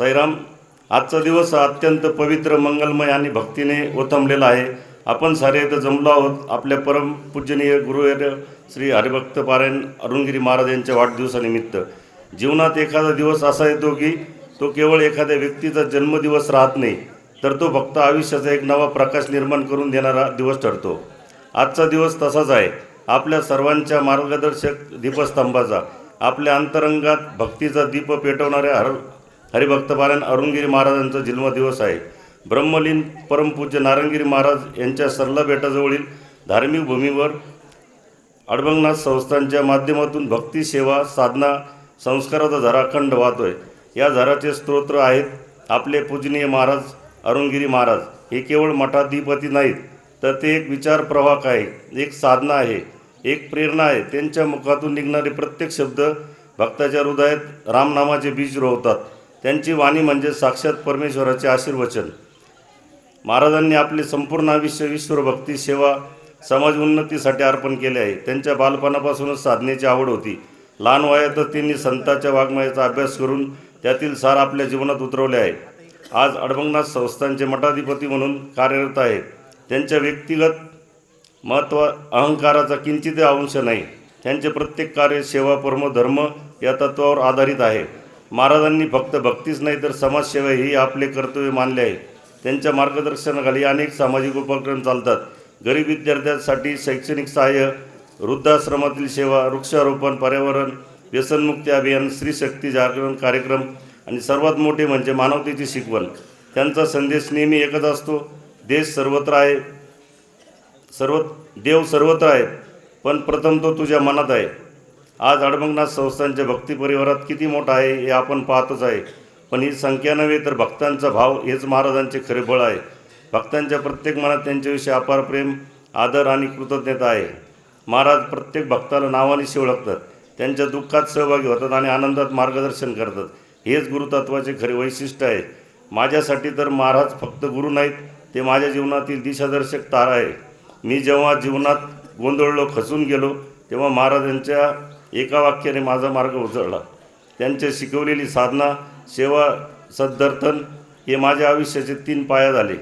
साईराम आजचा दिवस हा अत्यंत पवित्र मंगलमय आणि भक्तीने ओथंबलेला आहे. आपण सारे इथं जमलो आहोत. आपल्या परम पूजनीय गुरुवर्य श्री हरिभक्त पारायण अरुणगिरी महाराज यांच्या वाढदिवसानिमित्त. जीवनात एखादा दिवस असा येतो की तो केवळ एखाद्या व्यक्तीचा जन्मदिवस राहत नाही तर तो फक्त आयुष्याचा एक नवा प्रकाश निर्माण करून देणारा दिवस ठरतो. आजचा दिवस तसाच आहे. आपल्या सर्वांच्या मार्गदर्शक दीपस्तंभाचा आपल्या अंतरंगात भक्तीचा दीप पेटवणाऱ्या हर हरिभक्तपारायण अरुणगिरी महाराजांचा जन्मदिवस आहे. ब्रह्मलीन परमपूज्य नारायणगिरी महाराज यांच्या सरला बेटाजवळील धार्मिक भूमीवर अडबंगनाथ संस्थांच्या माध्यमातून भक्ती सेवा साधना संस्काराचा झरा अखंड आहे या झराचे स्तोत्र आहेत आपले पूजनीय महाराज अरुणगिरी महाराज. हे केवळ मठाधिपती नाहीत तर ते एक विचार प्रवाहक आहे एक साधना आहे एक प्रेरणा आहे. त्यांच्या मुखातून निघणारे प्रत्येक शब्द भक्ताच्या हृदयात रामनामाचे बीज रोवतात. त्यांची वाणी म्हणजे साक्षात परमेश्वराचे आशीर्वचन. महाराजांनी आपले संपूर्ण आयुष्य विश्वभक्ती सेवा समाज उन्नतीसाठी अर्पण केले आहे. त्यांच्या बालपणापासूनच साधनेची आवड होती. लहान वयातच त्यांनी संतांच्या वाङ्मयाचा अभ्यास करून त्यातील सार आपल्या जीवनात उतरवले आहे. आज अडबंगनाथ संस्थांचे मठाधिपती म्हणून कार्यरत आहेत त्यांच्या व्यक्तिगत महत्त्व अहंकाराचा किंचित अंश नाही. त्यांचे प्रत्येक कार्य सेवा परम धर्म या तत्वावर आधारित आहे. महाराजांनी फक्त भक्तीच नाही तर समाजसेवा ही आपले कर्तव्य मानले आहे. त्यांच्या मार्गदर्शनाखाली अनेक सामाजिक उपक्रम चालतात. गरीब विद्यार्थ्यांसाठी शैक्षणिक सहाय्य वृद्धाश्रमातील सेवा वृक्षारोपण पर्यावरण व्यसनमुक्ती अभियान स्त्रीशक्ती जागरण कार्यक्रम आणि सर्वात मोठे म्हणजे मानवतेची शिकवण. त्यांचा संदेश नेहमी एकच असतो देश सर्वत्र आहे सर्व देव सर्वत्र आहे पण प्रथम तो तुझ्या मनात आहे. आज अडमंगनाथ संस्थांच्या भक्ती परिवारात किती मोठा आहे हे आपण पाहतच आहे. पण ही संख्या नव्हे तर भक्तांचा भाव हेच महाराजांचे खरे बळ आहे. भक्तांच्या प्रत्येक मनात त्यांच्याविषयी अपार प्रेम आदर आणि कृतज्ञता आहे. महाराज प्रत्येक भक्ताला नावानिशी ओळखतात. त्यांच्या दुःखात सहभागी होतात आणि आनंदात मार्गदर्शन करतात. हेच गुरुतत्वाचे खरे वैशिष्ट्य आहे. माझ्यासाठी तर महाराज फक्त गुरु नाहीत ते माझ्या जीवनातील दिशादर्शक तारा आहे. मी जेव्हा जीवनात गोंधळलो खचून गेलो तेव्हा महाराजांच्या एका वाक्याने माझा मार्ग उजळला त्यांच्या शिकवलेली साधना सेवा सद्धर्थन हे माझ्या आयुष्याचे तीन पाया झाले.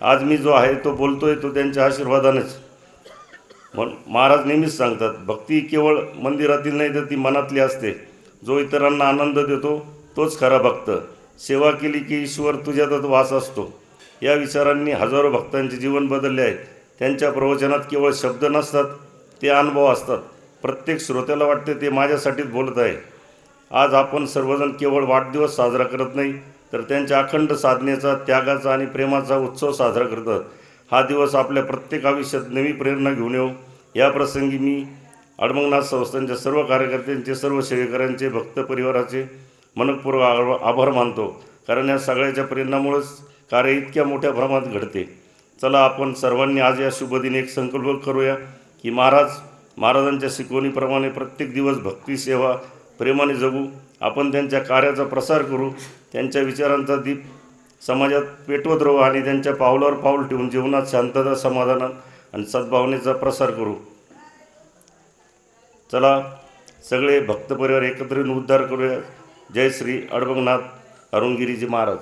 आज मी जो आहे तो बोलतोय तो त्यांच्या आशीर्वादानेच. म्हण महाराज नेहमीच सांगतात भक्ती केवळ मंदिरातील नाही तर ती मनातली असते. जो इतरांना आनंद देतो तोच खरा भक्त. सेवा केली की ईश्वर तुझ्यातच वास असतो. या विचारांनी हजारो भक्तांचे जीवन बदलले आहे. त्यांच्या प्रवचनात केवळ शब्द नसतात ते अनुभव असतात. प्रत्येक श्रोत्याला वाटते ते माझ्यासाठीच बोलत आहे आज आपण सर्वजण केवळ वाढदिवस साजरा करत नाही तर त्यांच्या अखंड साधनेचा त्यागाचा आणि प्रेमाचा उत्सव साजरा करतात हा दिवस आपल्या प्रत्येक आयुष्यात नवी प्रेरणा घेऊन येऊ. या प्रसंगी मी अडमंगनाथ संस्थांच्या सर्व कार्यकर्त्यांचे सर्व सेवेकरांचे भक्त परिवाराचे मनपूर्वक आभ- आभार मानतो. कारण या सगळ्याच्या प्रेरणामुळेच कार्य इतक्या मोठ्या प्रमाणात घडते. चला आपण सर्वांनी आज या शुभदिनी एक संकल्प करूया की महाराज महाराजांच्या शिकवणीप्रमाणे प्रत्येक दिवस भक्ती सेवा प्रेमाने जगू. आपण त्यांच्या कार्याचा प्रसार करू. त्यांच्या विचारांचा दीप समाजात पेटवत राहू आणि त्यांच्या पावलावर पाऊल ठेवून जीवनात शांतता समाधान आणि सद्भावनेचा प्रसार करू. चला सगळे भक्त परिवार एकत्र येऊन उद्धार करूया. जय श्री अडबंगनाथ अरुणगिरीजी महाराज.